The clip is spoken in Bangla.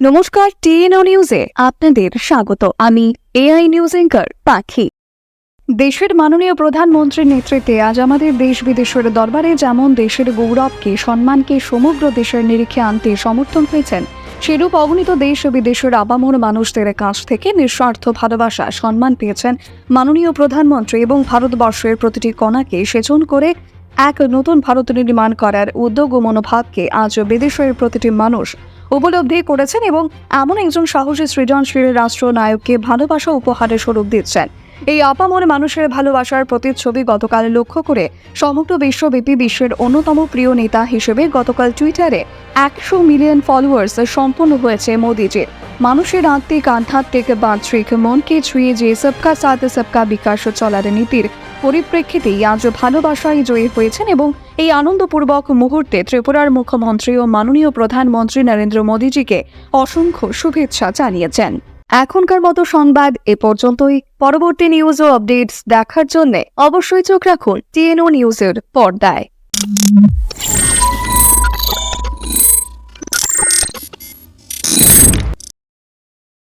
নমস্কার, টিএনও নিউজে আপনাদের স্বাগত। আমি এআই নিউজ এঙ্কার পাখি। দেশের মাননীয় প্রধানমন্ত্রীর নেতৃত্বে আজ আমাদের দেশ বিদেশের দরবারে যেমন দেশের গৌরবকে, সম্মানকে সমগ্র দেশের নিরিখে আনতে সমর্থন হয়েছেন, সেরূপ অগণিত দেশ ও বিদেশের আবামর মানুষদের কাছ থেকে নিঃস্বার্থ ভালোবাসা, সম্মান পেয়েছেন মাননীয় প্রধানমন্ত্রী এবং ভারতবর্ষের প্রতিটি কণাকে সেচন করে এক নতুন ভারত নির্মাণ করার উদ্যোগ ও মনোভাবকে আজ বিদেশের প্রতিটি মানুষ উপলব্ধি করেছেন এবং এমন একজন সাহসী সৃজনশীল রাষ্ট্রনায়ককে ভালোবাসা উপহারের স্বরূপ দিচ্ছেন। এই অপামর মানুষের ভালোবাসার প্রতিচ্ছবি গতকাল লক্ষ্য করে সমগ্র বিশ্বব্যাপী বিশ্বের অন্যতম প্রিয় নেতা হিসেবে গতকাল টুইটারে একশো মিলিয়ন ফলোয়ার্স সম্পন্ন হয়েছে মোদিজির। মানুষের আত্মিক আধ্যাত্মিক বাহ্যিক মনকে ছুঁয়ে যে সবকা সাথ সবকা বিকাশ চলার নীতির পরিপ্রেক্ষিতেই আজ ভালোবাসায় জয়ী হয়েছেন এবং এই আনন্দপূর্বক মুহূর্তে ত্রিপুরার মুখ্যমন্ত্রী ও মাননীয় প্রধানমন্ত্রী নরেন্দ্র মোদীজিকে অসংখ্য শুভেচ্ছা জানিয়েছেন। এখনকার মতো সংবাদ এ পর্যন্তই। পরবর্তী নিউজ ও আপডেটস দেখার জন্য অবশ্যই চোখ রাখুন টিএনও নিউজের পর্দায়।